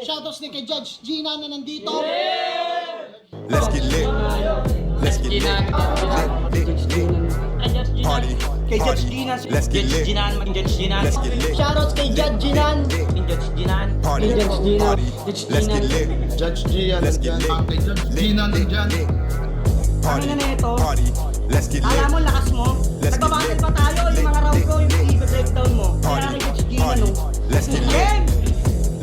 Shoutouts ni kay Judge Gina na nandito. Let's get lit. Let's get lit. Lit, lit, lit. Party. Kay Judge. Ginan. Let's get lit. Ginan, maging Judge Ginan. Let's get lit. Shoutouts kay Judge Ginan. Maging Judge Ginan. Party. Judge Gina. Let's Gina. get lit. Judge Gian, Let's get lit. Kay Judge Lit, Gina lit, lit. Party. Ano na ito? Party. Let's get Alam mo, lit. lakas mo. Lit. pa tayo. Yung mga round ko, yung i-breakdown mo. Kaya Party. kay Judge Ginan, Party. Let's get lit.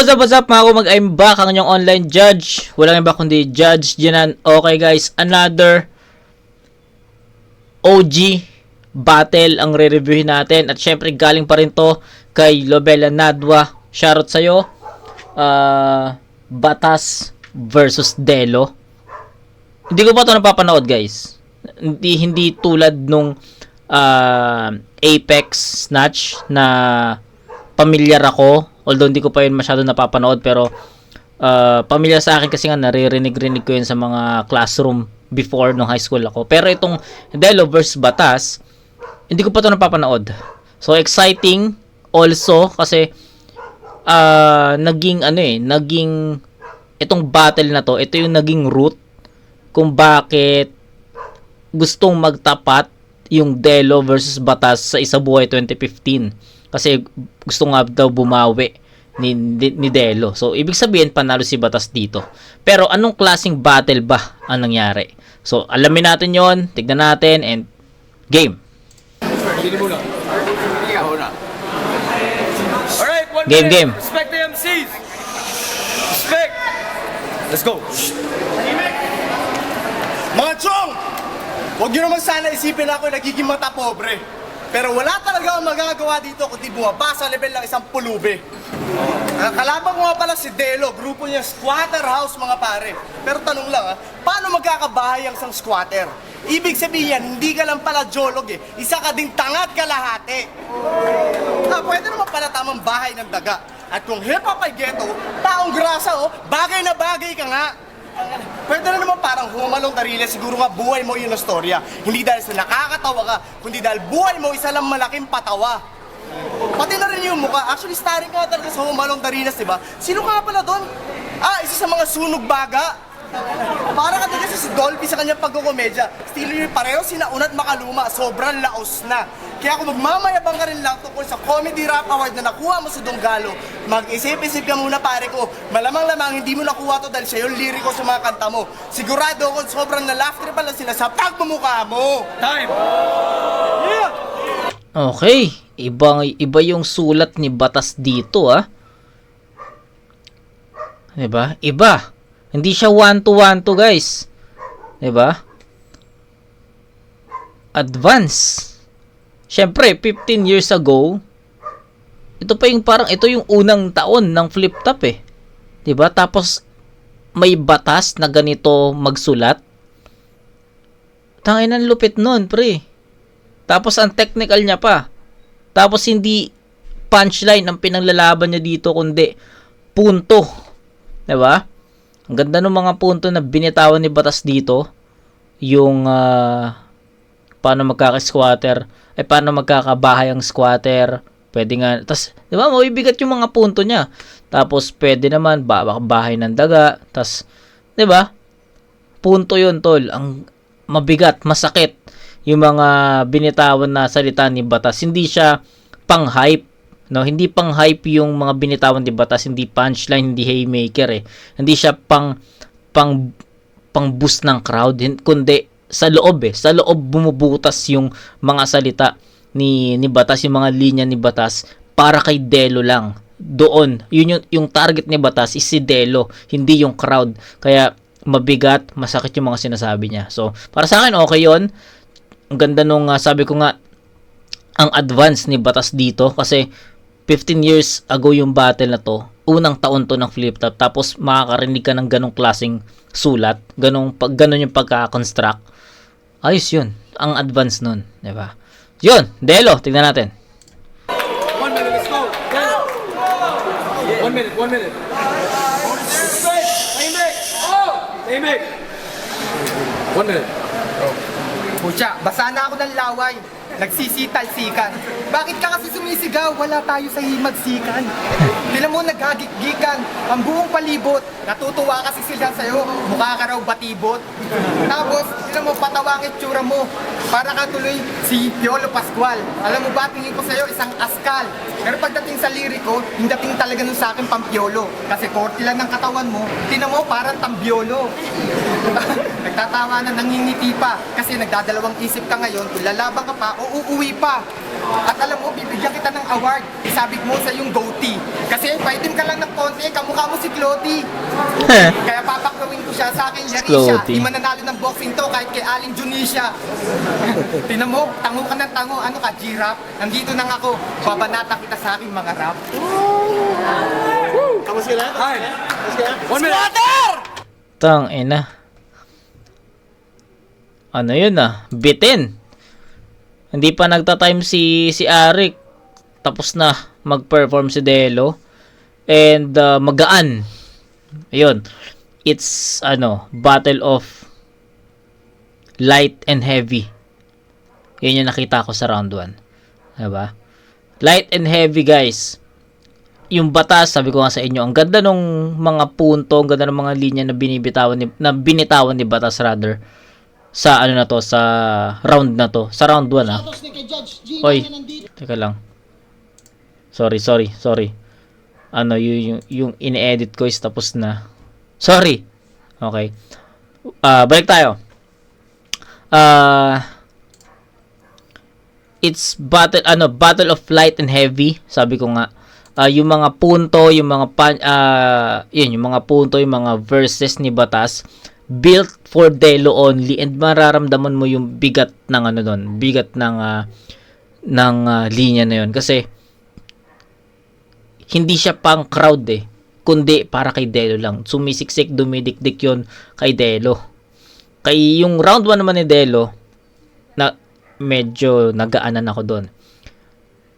what's up, what's up mga kumag, I'm back ang inyong online judge. Walang iba kundi Judge Jinan. Okay guys, another OG battle ang re-reviewin natin. At syempre galing pa rin to kay Lobela Nadwa. Shoutout sa'yo. Uh, Batas versus Delo. Hindi ko pa to napapanood guys. Hindi, hindi tulad nung ah, Apex Snatch na pamilyar ako. Although hindi ko pa yun masyado napapanood pero uh, pamilyar sa akin kasi nga naririnig-rinig ko yun sa mga classroom before nung high school ako. Pero itong Delo vs Batas, hindi ko pa to napapanood. So exciting also kasi ah naging ano eh, naging itong battle na to, ito yung naging root kung bakit gustong magtapat yung Delo versus Batas sa Isabuhay 2015. Kasi gusto nga daw bumawi ni, ni, ni Delo. So, ibig sabihin, panalo si Batas dito. Pero, anong klaseng battle ba ang nangyari? So, alamin natin yon tignan natin, and game. Alright, one Game, game. Respect the MCs. Respect. Let's go. Mga chong! Huwag nyo naman sana isipin ako nagiging mata pobre. Pero wala talaga akong magagawa dito kundi bumaba sa level ng isang pulube. Ang kalaban ko nga pala si Delo, grupo niya Squatter House mga pare. Pero tanong lang ha, paano magkakabahay ang isang squatter? Ibig sabihin yan, hindi ka lang pala jolog eh. Isa ka ding tangat kalahati. Ah, pwede naman pala tamang bahay ng daga. At kung hip-hop ay ghetto, taong grasa oh, bagay na bagay ka nga. Pwede na naman parang humalong tarile, siguro nga buhay mo yun ang storya. Hindi dahil sa nakakatawa ka, kundi dahil buhay mo isa lang malaking patawa. Pati na rin yung mukha. Actually, starring ka talaga sa Humalong Darinas, di ba? Sino ka pala doon? Ah, isa sa mga sunog baga. Para ka talaga si Dolphy sa kanyang pagkukomedya. Estilo niyo pareho sinaunat makaluma, sobrang laos na. Kaya kung magmamayabang ka rin lang tungkol sa Comedy Rap Award na nakuha mo sa Donggalo, mag-isip-isip ka muna pare ko. Malamang-lamang hindi mo nakuha to dahil siya yung liriko sa mga kanta mo. Sigurado ako sobrang na-laugh trip lang sila sa pagmumukha mo. Time. Okay, ibang iba yung sulat ni Batas dito ah. 'Di ba? Iba. Hindi siya one to one to guys. 'Di ba? Advance. Syempre, 15 years ago, ito pa yung parang ito yung unang taon ng flip top eh. 'Di ba? Tapos may batas na ganito magsulat. Tangin ng lupit nun, pre. Tapos ang technical niya pa. Tapos hindi punchline ang pinaglalaban niya dito kundi punto. 'Di ba? Ang ganda ng mga punto na binitawan ni Batas dito. Yung ah, paano magkaka-squatter, ay paano magkakabahay ang squatter. Pwede nga, tas, di ba, mabibigat yung mga punto niya. Tapos, pwede naman, ba bahay ng daga. Tas, di ba, punto yun, tol. Ang mabigat, masakit yung mga binitawan na salita ni Batas. Hindi siya pang-hype. No, hindi pang-hype yung mga binitawan ni Batas, hindi punchline, hindi haymaker eh. Hindi siya pang pang pang boost ng crowd, kundi sa loob eh. Sa loob bumubutas yung mga salita ni ni Batas, yung mga linya ni Batas para kay Delo lang. Doon, yun yung, yung target ni Batas is si Delo, hindi yung crowd. Kaya mabigat, masakit yung mga sinasabi niya. So, para sa akin okay 'yon. Ang ganda nung ah, sabi ko nga ang advance ni Batas dito kasi 15 years ago yung battle na to. unang taon to ng flip top tapos makakarinig ka ng ganong klaseng sulat, ganong pag ganon yung pagka-construct. Ayos 'yun. Ang advance nun, 'di ba? 'Yun, Delo, tingnan natin. One minute, let's go. One minute, one minute. Oh! One minute. Pucha, basa na ako ng laway. Nagsisital-sikan. Bakit ka kasi sumisigaw? Wala tayo sa himagsikan. Tinan mo naghagikgikan. Ang buong palibot. Natutuwa kasi sila sa'yo. Mukha ka raw batibot. Tapos, tinan mo patawa ang itsura mo. Para ka tuloy si Piolo Pascual. Alam mo ba, tingin ko sa'yo isang askal. Pero pagdating sa liriko, hindi dating talaga nun sa akin pampiolo. Kasi korti lang ng katawan mo, tinan mo parang tambiolo. Nagtatawa na, nangingiti pa. Kasi nagdadalawang isip ka ngayon kung lalaban ka pa uuwi pa. At alam mo, bibigyan kita ng award. Isabit mo sa yung goatee. Kasi paitim ka lang ng konti, kamukha mo si Clotty. Kaya papaklawin ko siya sa akin, Yarisha. Clotty. Di mananalo ng boxing to kahit kay Aling Junisha. Tinan mo, tango ka ng tango. Ano ka, G-Rap? Nandito nang ako. Babanata kita sa aking mga rap. Time. One minute. Tang ina. Ano 'yun ah? Bitin. Hindi pa nagta-time si si Arik. Tapos na mag-perform si Delo. And uh, magaan. Ayun. It's ano, battle of light and heavy. Yun yung nakita ko sa round 1. Diba? Light and heavy guys yung batas, sabi ko nga sa inyo, ang ganda nung mga punto, ang ganda ng mga linya na binibitawan ni, na binitawan ni Batas rather sa ano na to, sa round na to, sa round 1 ah. Oy, teka lang. Sorry, sorry, sorry. Ano, yung, yung, yung in-edit ko is tapos na. Sorry. Okay. Ah, balik tayo. Ah, it's battle ano battle of light and heavy sabi ko nga Ah, yung mga punto yung mga pan, ah, yun yung mga punto yung mga verses ni Batas built for Delo only and mararamdaman mo yung bigat ng ano doon bigat ng ah, ng ah, linya na yun. Kasi hindi siya pang crowd eh kundi para kay Delo lang. Sumisiksik dumidikdik yun kay Delo. Kay yung round 1 naman ni Delo na medyo nagaanan ako doon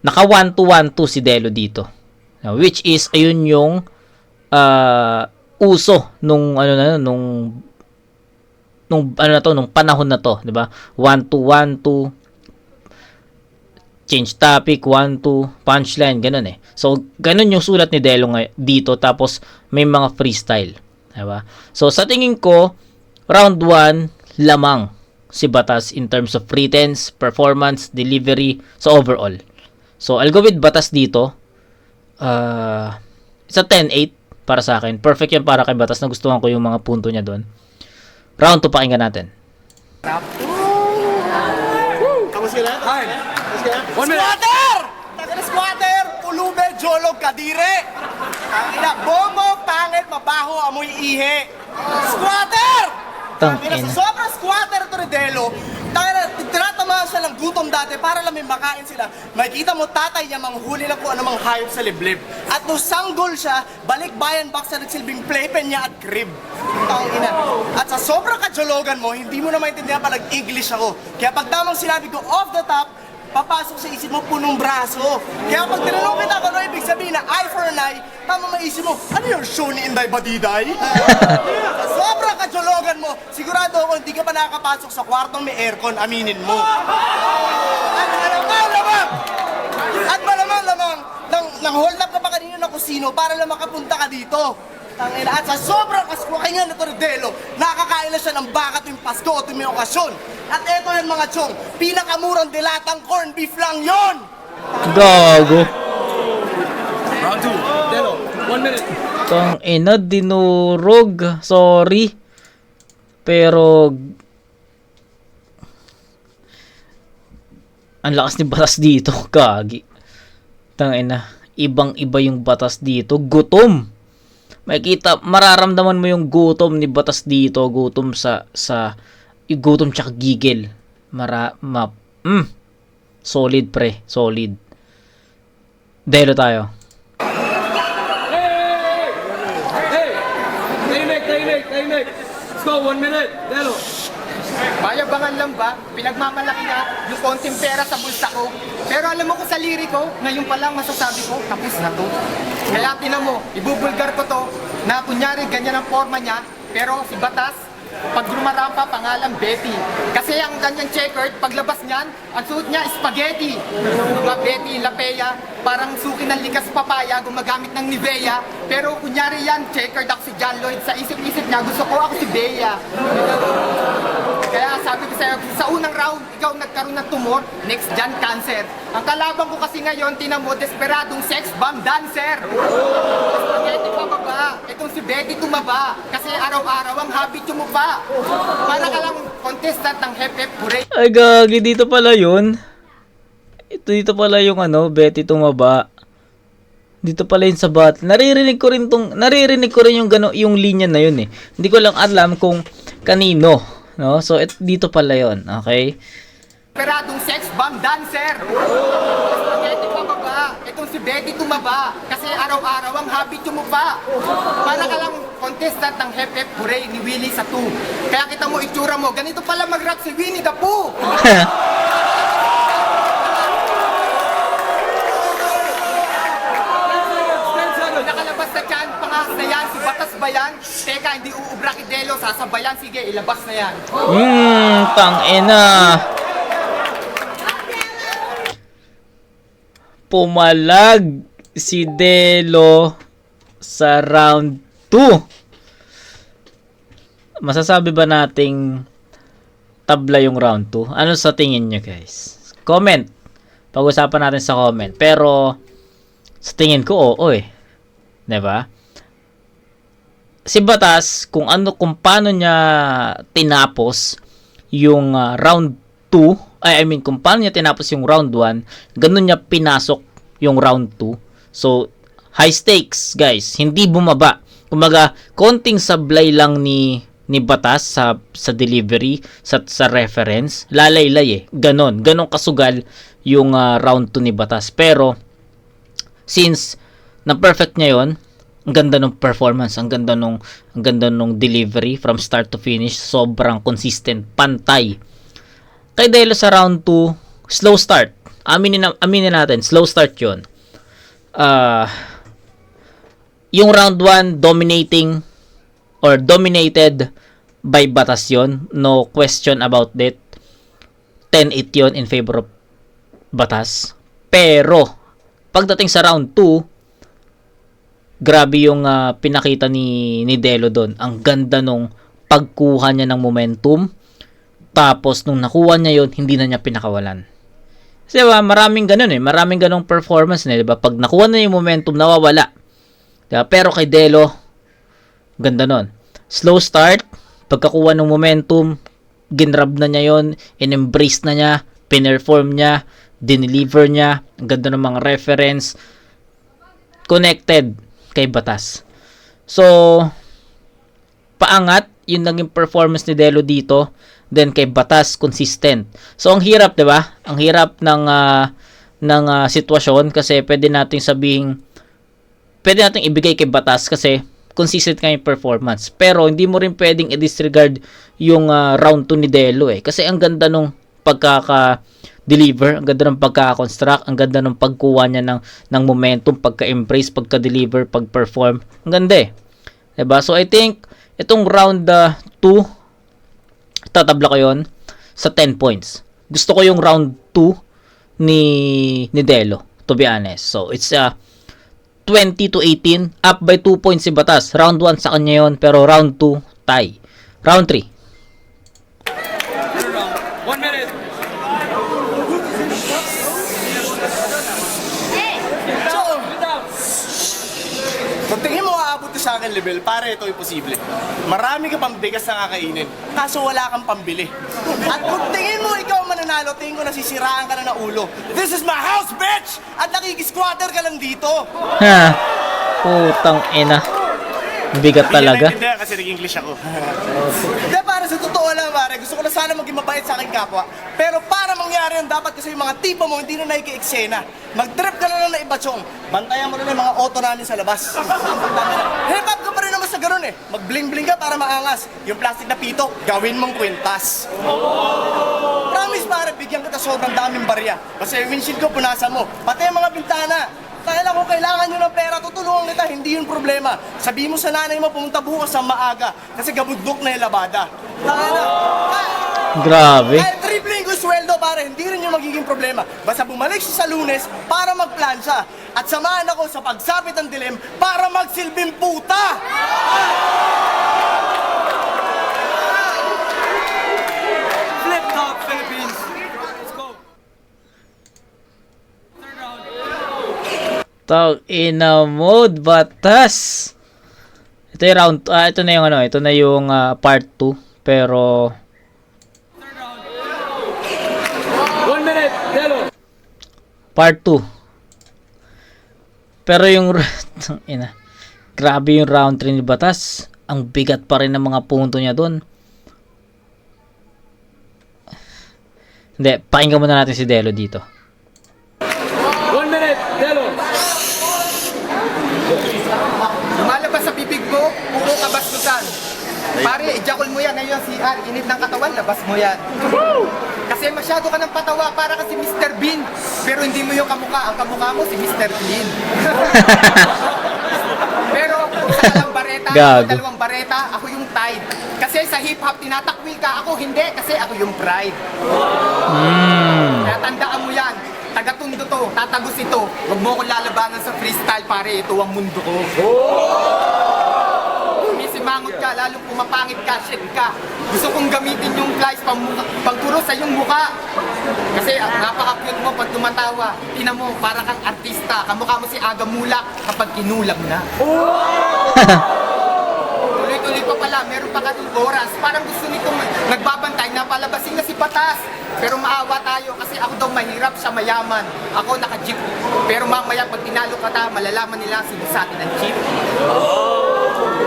naka 1 to 1 to si Delo dito. Which is ayun yung ah, uso nung ano na nung nung ano na to nung panahon na to 'di ba 1 to 1 to change topic 1 to punchline ganun eh so ganun yung sulat ni Delo ngay- dito tapos may mga freestyle 'di ba so sa tingin ko round 1 lamang si Batas in terms of pretense, performance, delivery, so overall. So I'll go with Batas dito. Uh, it's a 10-8 para sa akin. Perfect yan para kay Batas. Nagustuhan ko yung mga punto niya doon. Round 2 pakinggan natin. Time. One minute. Squatter! Tagal squatter! Ulube, jolog, kadire! Ang ina, bomo, pangit, mabaho, amoy ihi. Squatter! Tang Ang ina, sa sobrang squatter to ni Delo, tangina, tinatamaan siya ng gutom dati para lang may makain sila. Makikita mo tatay niya manghuli na kung anumang hayop sa liblib. At nung sanggol siya, balik bayan box na nagsilbing playpen niya at crib. Tang ina. At sa sobrang kajologan mo, hindi mo na maintindihan pa nag-English ako. Kaya pag tamang sinabi ko off the top, papasok sa isip mo punong braso. Kaya pag tinanong kita kung ano ibig sabihin na eye for an eye, tama maisip mo, ano yung show ni Inday Badiday? Sa sobrang kajologan mo, sigurado ako hindi ka pa nakakapasok sa kwartong may aircon, aminin mo. At malamang lamang, at malamang lamang, nang, nang hold up ka pa kanina ng kusino para lang makapunta ka dito. Tangina, at sa sobrang kaswakingan na Tordelo, nakakain na siya ng baka tuwing Pasko o tuwing may okasyon. At eto yan mga chong, pinakamurang dilatang corn beef lang yon. Gago. Round two. Delo. One minute. Tang ina, dinurog. Sorry. Pero ang lakas ni batas dito, kagi. Tang ina, ibang-iba yung batas dito. Gutom makita mararamdaman mo yung gutom ni Batas dito, gutom sa sa gutom tsaka gigil. Mara map. Mm. Solid pre, solid. Delo tayo. Hey! Hey! Hey! Hey! Hey! Hey! Hey! Hey! Hey! Let's go, one minute. Delo. Mayabangan lang ba? Pinagmamalaki na yung konting pera sa bulsa ko. Pero alam mo ko sa liri ko, ngayon pa lang masasabi ko, tapos na to. Kaya tinan mo, ibubulgar ko to, na kunyari ganyan ang forma niya, pero si Batas, pag lumarampa, pangalan Betty. Kasi ang ganyang checkered, paglabas niyan, ang suot niya spaghetti. Diba, Betty, Lapea, parang suki ng likas papaya, gumagamit ng Nivea. Pero kunyari yan, checkered ako si John Lloyd. Sa isip-isip niya, gusto ko ako si Bea. Kaya sabi ko sa'yo, sa unang round, ikaw nagkaroon ng tumor, next dyan, cancer. Ang kalaban ko kasi ngayon, tinan mo, desperadong sex bomb dancer. Spaghetti pababa, itong si Betty tumaba. Kasi araw-araw ang habit mukha. Para ka lang contestant ng Hep Hep Hooray. Ay, gagi, dito pala yun. Ito dito pala yung ano, Betty tumaba. Dito pala yun sa bat. Naririnig ko rin tong, naririnig ko rin yung gano, yung linya na yun eh. Hindi ko lang alam kung kanino. No? So, et, dito pala yun. Okay? Desperadong sex bomb dancer. Spaghetti pababa, itong si Betty tumaba. Kasi araw-araw ang habit mukha. Para ka lang contestant ng Hep Hep Hooray ni Willie sa 2. Kaya kita mo itsura mo, ganito pala mag-rap si Winnie the Pooh. Teka, hindi uubra kay Delo, sasabayan, sige, ilabas na yan. Hmm, tangina. Pumalag si Delo sa round 2. Masasabi ba nating tabla yung round 2? Ano sa tingin nyo guys? Comment. Pag-usapan natin sa comment. Pero sa tingin ko, oo eh. ba? Si Batas kung ano kung paano niya tinapos yung ah, round 2 ay I mean kung paano niya tinapos yung round 1 ganun niya pinasok yung round 2 so high stakes guys. Hindi bumaba. Kumbaga konting sablay lang ni ni Batas sa sa delivery sa sa reference lalaylay eh. Ganon. Ganon kasugal yung ah, round 2 ni Batas. Pero since na perfect niya yon ang ganda ng performance, ang ganda nung ang ganda nung delivery from start to finish, sobrang consistent, pantay. Kay Delo sa round 2, slow start. Aminin na, aminin natin, slow start 'yon. Ah yung round 1 dominating or dominated by Batas yun. No question about that. 10-8 yun in favor of Batas. Pero, pagdating sa round 2, grabe yung ah, pinakita ni, ni Delo doon. Ang ganda nung pagkuha niya ng momentum. Tapos, nung nakuha niya yon hindi na niya pinakawalan. Kasi diba, maraming ganun eh. Maraming ganong performance na, diba? Pag nakuha na yung momentum, nawawala. Diba? Pero kay Delo, ganda nun. Slow start, pagkakuha ng momentum, ginrab na niya yon in-embrace na niya, pinerform niya, dineliver niya, ang ganda ng mga reference, connected kay Batas. So, paangat, yung naging performance ni Delo dito, then kay Batas, consistent. So, ang hirap, di ba? Ang hirap ng, ah, ng ah, sitwasyon kasi pwede nating sabihin, pwede nating ibigay kay Batas kasi consistent nga yung performance. Pero hindi mo rin pwedeng i-disregard yung ah, round 2 ni Delo eh. Kasi ang ganda nung pagkaka-deliver, ang ganda ng pagkaka-construct, ang ganda ng pagkuha niya ng, ng momentum, pagka-embrace, pagka-deliver, pag-perform. Ang ganda eh. 'Di ba So I think, itong round 2, tatabla ko yon sa 10 points. Gusto ko yung round 2 ni, ni Delo, to be honest. So it's a 20 to 18, up by 2 points si Batas. Round 1 sa kanya yon pero round 2, tie. Round 3, One minute. Kung tingin mo aabot to sa akin level, pare ito imposible. Marami ka pang bigas na kakainin, kaso wala kang pambili. At kung tingin mo ikaw mananalo, tingin ko nasisiraan ka na ng ulo. This is my house, bitch! At nakikisquatter ka lang dito. Ha. Putang ina. Bigat talaga. Hindi kasi nag-English ako. Para sa totoo lang, pare. Gusto ko na sana maging mabait sa aking kapwa. Pero para mangyari yun, dapat kasi yung mga tipo mo hindi na nakiki-eksena. Mag-trip ka na lang na iba, chong. Bantayan mo na lang yung mga auto namin sa labas. Hip-hop ka pa rin naman sa ganun eh. mag-bling-bling ka para maangas. Yung plastic na pito, gawin mong kwintas. Promise pare, bigyan kita sobrang daming barya. Basta yung windshield ko, punasan mo. Pati yung mga bintana. Kaya kung kailangan nyo ng pera, tutulungan kita, hindi yun problema. Sabi mo sa nanay mo, pumunta bukas sa maaga. Kasi gabudok na yung labada. Kaya na. Grabe. Kahit triple ko sweldo pare, hindi rin yung magiging problema. Basta bumalik siya sa lunes para magplansya. At samahan ako sa pagsapit ng dilim para magsilbing puta! Flip top Philippines. Let's go. Third round. Tawag ina mode batas. Ito yung round ah, ito na yung ano, ito na yung ah, part 2 pero. One minute. Delo. part 2. Pero yung ina. Grabe yung round 3 ni Batas. Ang bigat pa rin ng mga punto niya doon. Hindi, pakinggan muna natin si Delo dito. One minute. Delo. Lumalabas sa bibig mo, puro kabastusan. Pare, ijakol mo yan. Ngayon, CR, init ng katawan, labas mo yan. Kasi masyado ka ng patawa, para kasi Mr. Bean. Pero hindi mo yung kamukha. Ang kamukha mo si Mr. Clean. Pero isa ka lang bareta, Gago. dalawang bareta, ako yung tide. Kasi sa hip-hop, tinatakwil ka. Ako hindi, kasi ako yung pride. Mm. Kaya tandaan mo yan. Tagatundo to, tatagos ito. Huwag mo ko lalabanan sa freestyle, pare. Ito ang mundo ko. Misimangot ka, lalong pumapangit ka, shit ka. Gusto kong gamitin yung flies pang, pangturo sa iyong muka. Kasi ah, napaka-cute mo pag tumatawa. Tina mo, para kang artista. Kamukha mo si Aga Mulak kapag kinulam na. Tuloy-tuloy pa pala, meron pa kaming oras. Parang gusto nitong nagbabantay na palabasin na si Patas. Pero maawa tayo kasi ako daw mahirap, siya mayaman. Ako naka-jeep. Pero mamaya pag tinalo ka ta, malalaman nila sino sa atin ang jeep.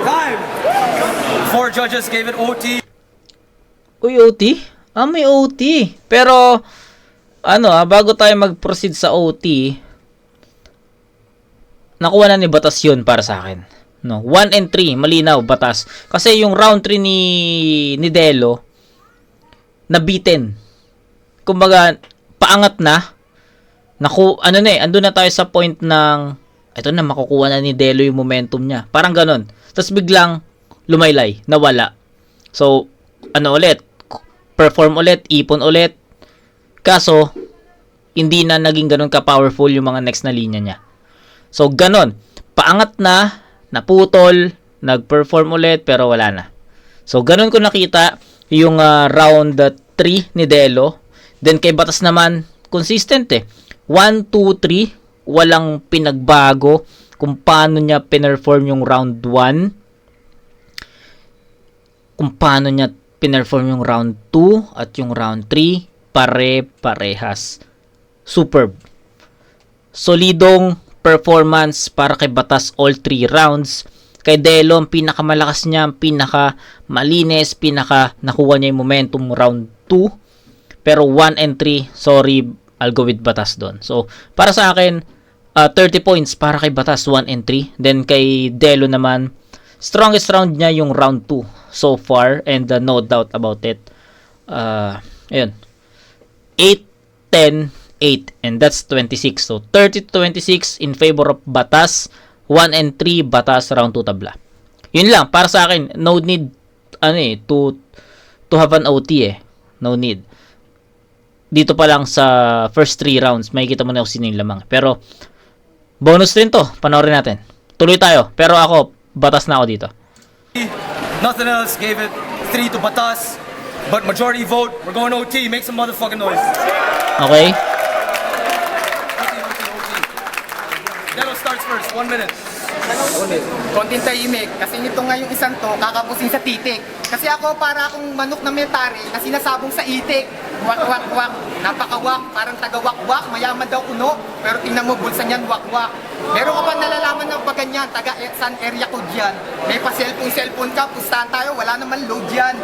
Time. Four judges gave it OT. Uy, OT? Ah, may OT. Pero, ano ah, bago tayo mag-proceed sa OT, nakuha na ni Batas yun para sa akin. No, 1 and 3, malinaw, Batas. Kasi yung round 3 ni, ni Delo, nabitin. Kumbaga, paangat na. Naku, ano na eh, andun na tayo sa point ng, ito na, makukuha na ni Delo yung momentum niya. Parang ganon. Tapos biglang, lumaylay, nawala. So, ano ulit, perform ulit, ipon ulit. Kaso, hindi na naging ganun ka-powerful yung mga next na linya niya. So, ganun. Paangat na, naputol, nag-perform ulit, pero wala na. So, ganun ko nakita yung ah, round 3 ni Delo. Then, kay Batas naman, consistent eh. 1, 2, 3, walang pinagbago kung paano niya pinerform yung round 1 kung paano niya pinerform yung round 2 at yung round 3 pare-parehas. Superb. Solidong performance para kay Batas all 3 rounds. Kay Delo, ang pinakamalakas niya, ang pinaka malinis, pinaka nakuha niya yung momentum round 2. Pero 1 and 3, sorry, I'll go with Batas doon. So, para sa akin, uh, 30 points para kay Batas 1 and 3. Then kay Delo naman, strongest round niya yung round 2 so far and uh, no doubt about it. Uh, ayun. 8, 10, 8 and that's 26. So 30 to 26 in favor of Batas. 1 and 3 Batas round 2 tabla. Yun lang para sa akin. No need ano eh to to have an OT eh. No need. Dito pa lang sa first 3 rounds makikita mo na kung sino yung lamang. Pero bonus din to. Panoorin natin. Tuloy tayo. Pero ako batas na ako dito. Nothing else gave it three to Batas. But majority vote. We're going OT. Make some motherfucking noise. Okay? Delo starts first. One minute. Konting tahimik. Kasi nito nga yung isang to, kakapusin sa titik. Kasi ako para akong manok na metari na sinasabong sa itik. Wak, wak, wak. Napakawak. Parang taga-wak-wak. Mayaman daw kuno. Pero tingnan mo, bulsa niyan, wak-wak. Meron ka pa nalalaman ng pag ganyan, taga San area ko dyan. May pa cellphone, cellphone ka, pustahan tayo, wala naman load yan.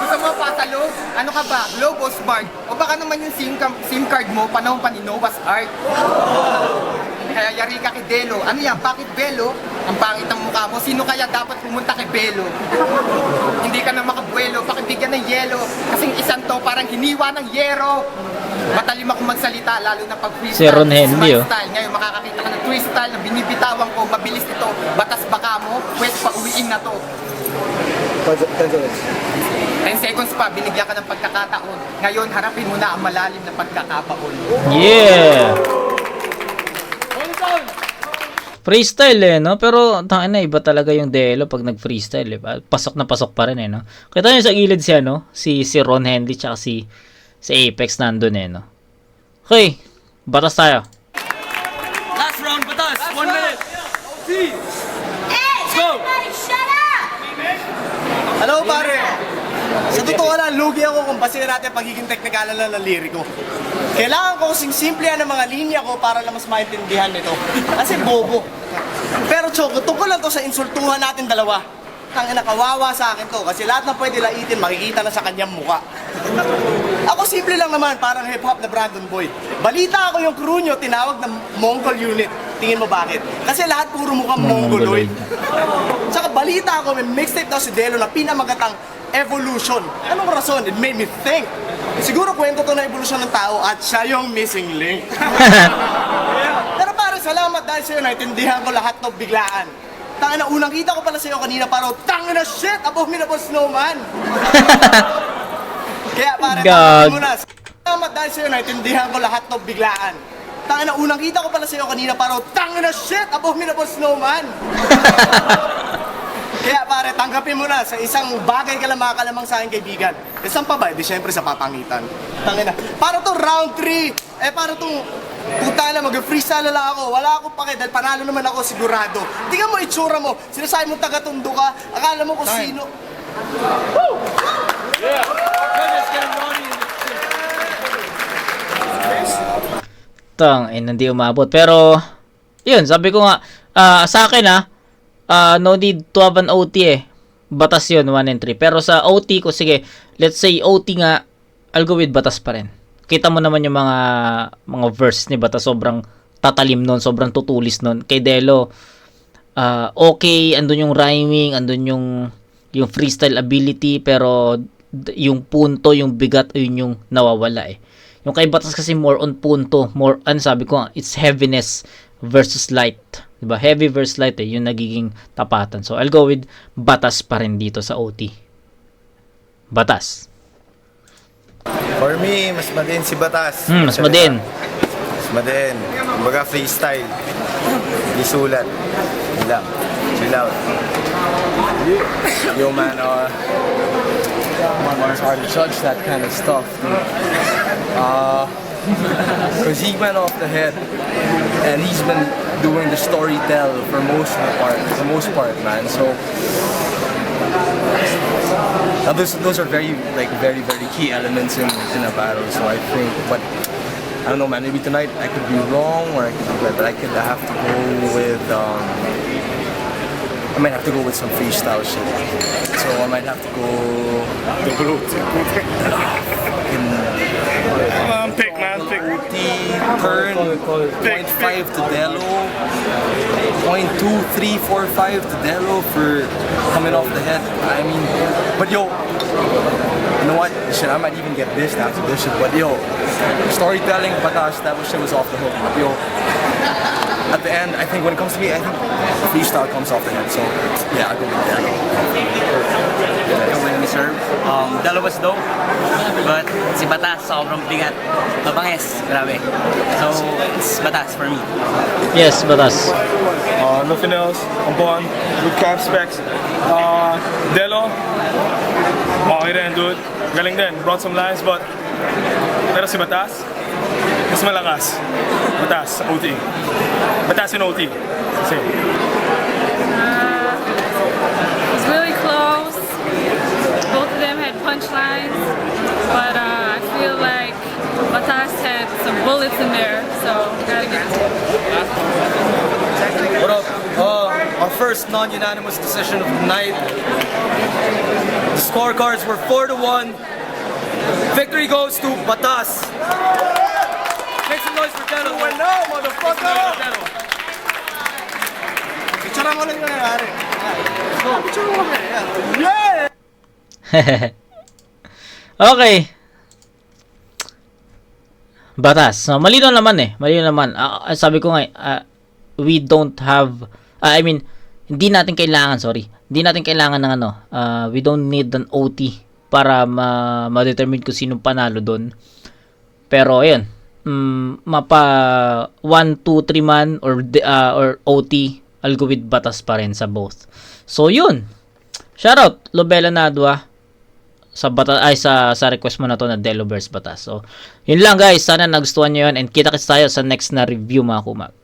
Gusto mo pa sa loob? Ano ka ba? Globe o Smart? O baka naman yung SIM, SIM card mo, panahon pa ni Noah's Ark. Kaya yari ka kay Delo. Ano yan? Bakit Belo? Ang pangit ng mukha mo. Sino kaya dapat pumunta kay Belo? Hindi ka na makabuelo. Pakibigyan ng yelo. Kasing isang to parang hiniwa ng yero. Matalim ako magsalita, lalo na pag freestyle. Si Ron Smile oh. style. Ngayon makakakita ka ng twist style na binibitawan ko. Mabilis ito. Batas baka mo. Pwes pa uwiin na to. 10 seconds pa, binigyan ka ng pagkakataon. Ngayon, harapin mo na ang malalim na pagkakapaon. Yeah! Freestyle eh, no? Pero tangin na iba talaga yung Delo pag nag-freestyle, eh. Pasok na pasok pa rin eh, no? Kita niyo sa gilid siya, no? Si si Ron Henley tsaka si si Apex nandun eh, no? Okay, batas tayo. Last round, Batas. One minute. Hey, go. everybody shut up! Hello pare! Sa totoo lang, lugi ako kung basihan natin pagiging teknikala lang ng liriko. Kailangan ko kasing simple ang mga linya ko para lang mas maintindihan nito. Kasi bobo. Pero Choco, tungkol lang to sa insultuhan natin dalawa. Tangina kawawa sa akin to kasi lahat ng pwede laitin makikita na sa kanyang muka. Ako simple lang naman, parang hip-hop na Brandon Boy. Balita ako yung crew nyo, tinawag na Mongol Unit. Tingin mo bakit? Kasi lahat puro mukhang Mongoloid. Tsaka balita ako, may mixtape daw si Delo na pinamagatang Evolution. Anong rason? It made me think. Siguro kwento to na evolusyon ng tao at siya yung missing link. Pero para salamat dahil sa'yo, naintindihan ko lahat to biglaan. Tanga na unang kita ko pala sa'yo kanina, parang tanga na shit, abominable snowman. Kaya pare, God. mo na. Salamat dahil sa'yo, naintindihan ko lahat to biglaan. Tanga na unang kita ko pala sa'yo kanina, parang tanga na shit, abominable snowman. Pare, tanggapin mo na sa isang bagay ka lang makakalamang sa aking kaibigan. E saan pa ba? Di syempre sa papangitan. Tangina. Para to round 3. Eh para tong puta na mag-freestyle na lang ako. Wala akong pake dahil panalo naman ako sigurado. Tingnan mo itsura mo. Sinasabi mo taga-tundo ka. Akala mo kung sino. In the Tang, eh, hindi umabot. Pero, yun, sabi ko nga, ah, sa akin ah, ah, no need to have an OT eh. Batas yun, 1 and 3. Pero sa OT ko, sige, let's say OT nga, I'll go with batas pa rin. Kita mo naman yung mga mga verse ni Batas, sobrang tatalim nun, sobrang tutulis nun. Kay Delo, ah, okay, andun yung rhyming, andun yung yung freestyle ability, pero yung punto, yung bigat, ayun yung nawawala eh. Yung kay Batas kasi more on punto, more, ano sabi ko it's heaviness versus light. Diba? Heavy versus light eh, yung nagiging tapatan. So, I'll go with Batas pa rin dito sa OT. Batas. For me, mas madin si Batas. Hmm, mas madin. Mas madin. Kumbaga freestyle. Di sulat. Yun lang. Chill out. Yo man, uh, it's hard to judge that kind of stuff. Uh, Cause he went off the head and he's been doing the storytell for most part, for most part, man. So now those those are very like very very key elements in in a battle. So I think, but I don't know, man. Maybe tonight I could be wrong or I could be right, but I could have to go with. Um, I might have to go with some freestyle shit. So I might have to go. The blue. Come on, pick man, pick. turn point five to Delo. Point two, three, four, five to Delo for coming off the head. I mean, but yo, you know what? Shit, I might even get this after this shit. But yo, storytelling, Batash, that shit was off the hook. But yo, at the end, I think when it comes to me, I think freestyle comes off the head. So yeah, I go with Delo. Yung win serve. Um, dalawas daw. But si Batas, sobrang bigat. Mabangis. Grabe. So, it's Batas for me. Yes, Batas. Uh, nothing else. I'm born with cap specs. Uh, Delo, okay din, dude. Galing din. Brought some lines, but pero si Batas, mas malakas. Batas, OT. Batas in OT. Same. Punchlines, but uh, I feel like Batas had some bullets in there, so gotta give it to him. What up? Uh, our first non-unanimous decision of the night. The scorecards were 4 to 1. Victory goes to Batas. Make some noise for Delo. Well, no, motherfucker! Delo. mo lang yung nangyari. Go, picture mo Yeah! okay. Batas. So, malino naman eh. Malino naman. Ah, ah, sabi ko nga, ah, we don't have, ah, I mean, hindi natin kailangan, sorry. Hindi natin kailangan ng ano, ah, we don't need an OT para ma- ma-determine kung sinong panalo doon. Pero, ayun, mm, mapa 1, 2, 3 man or, ah, or OT, I'll go with batas pa rin sa both. So, yun. Shoutout, Lobela Nadwa sa bata ay sa sa request mo na to na Delo Bears Batas. So, yun lang guys. Sana nagustuhan niyo yun and kita-kits tayo sa next na review mga kumag.